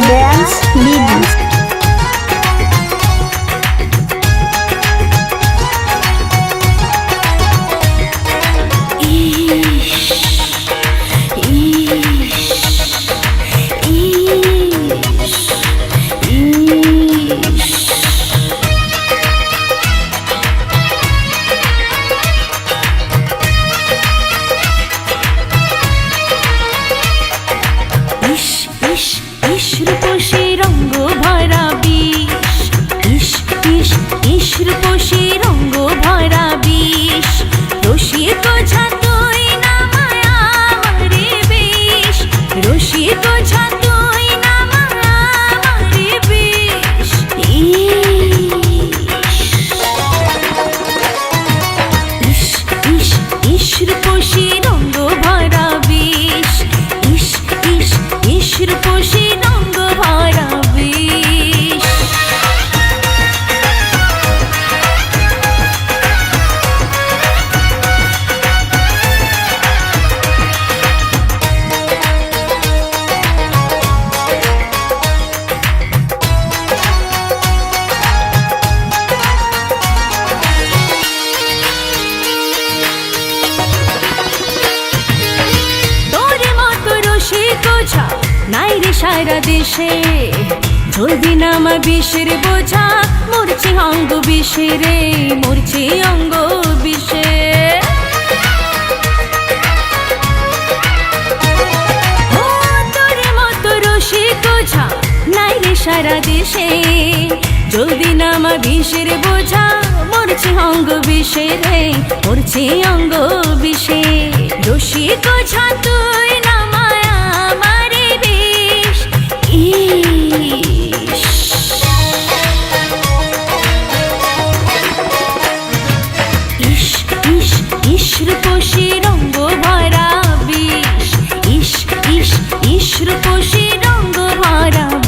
dance রঙ্গ ভরা বিষ। ইস ইস ইসর রূপসী রঙ্গ নাই সারা দেশে। জলদি নামা বিষের বোঝা, মরছি অঙ্গ বিষে মরছি অঙ্গ বিষে। নাই রে সারা দেশে। জলদি নামা বিষের বোঝা, মরছি অঙ্গ বিষে রে মরছি অঙ্গ বিষে। রসিক ইস ইস ইস রূপসী রঙ্গ ভরা।